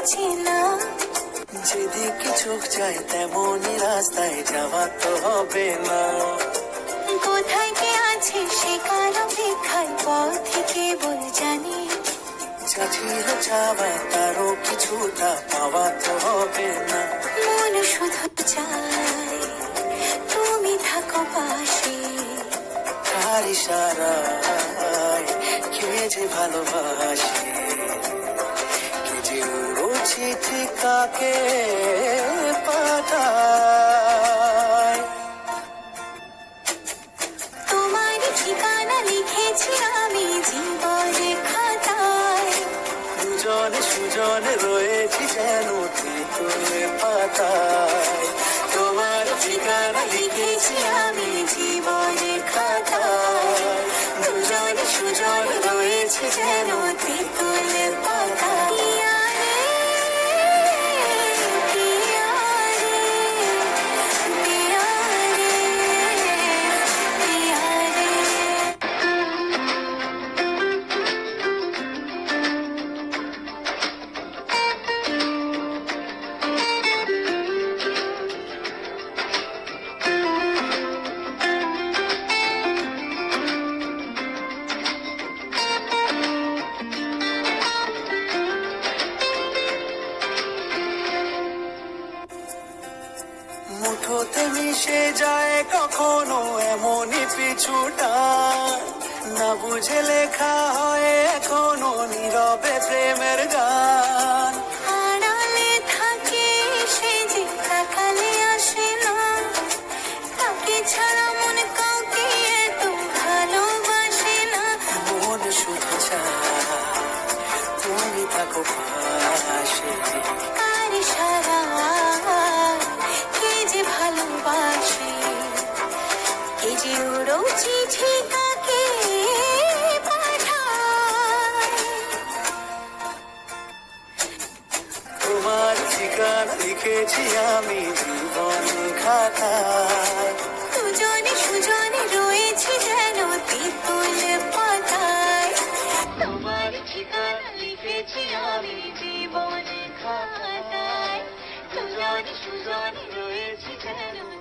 চেয়েছিলাম যেদিকে চোখ যায় তেমনই রাস্তায় যাওয়া তো হবে না। কোথায় কে আছে সে কারও দেখায় পথে কেবল জানি। চাচির চাওয়া তারও কিছুটা পাওয়া তো হবে না। মন শুধু চাই তুমি থাকো পাশে। তার ইশারায় কে যে ভালোবাসে। চিঠি কাকে পাঠায়? তোমার ঠিকানা লিখেছি আমি জীবনে খাতায়। দুজনে সুজনে রয়েছি যেন তুলে পাতায়। তোমার ঠিকানা লিখেছি আমি জীবনে খাতায়। দুজনে সুজনে রয়েছি যেন মুঠোতে মিশে যায় কখনো এমনই পিছুটা। না বুঝে লেখা হয় এখনও নীরবে প্রেমের গান। তোমার ঠিকানা লিখেছি আমি জীবন খাতায়। দুজনে সুজনে রয়েছি যেন তিতুল পাতায়। তোমার ঠিকানা লিখেছি আমি জীবন খাতায়। দুজনে সুজনে রয়েছি যেন